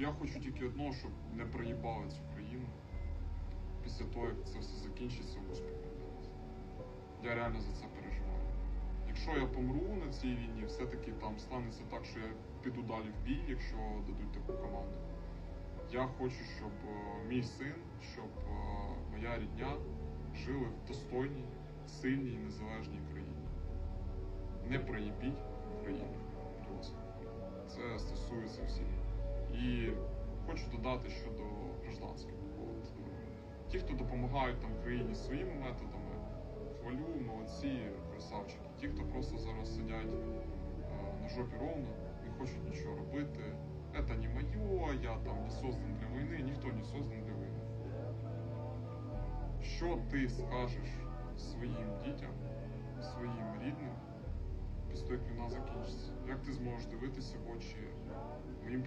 Я хочу тільки одного, щоб не проїбали цю країну після того, як це все закінчиться успіхом для нас. Я реально за це переживаю. Якщо я помру на цій війні, все-таки там станеться так, що я піду далі в бій, якщо дадуть таку команду. Я хочу, щоб е, мій син, щоб е, моя рідня жили в достойній, сильній, незалежній країні. Не проїбіть Україну. Це стосується всіх. Хочу додати щодо гражданських. От, е, ті, хто допомагають там країні своїми методами, хвалю, молодці, красавчики. Ті, хто просто зараз сидять е, на жопі ровно, не хочуть нічого робити. Это не моє, я там не создан для війни, ніхто не создан для війни. Що ти скажеш своїм дітям, своїм рідним після як війна закінчиться? Як ти зможеш дивитися в очі моїм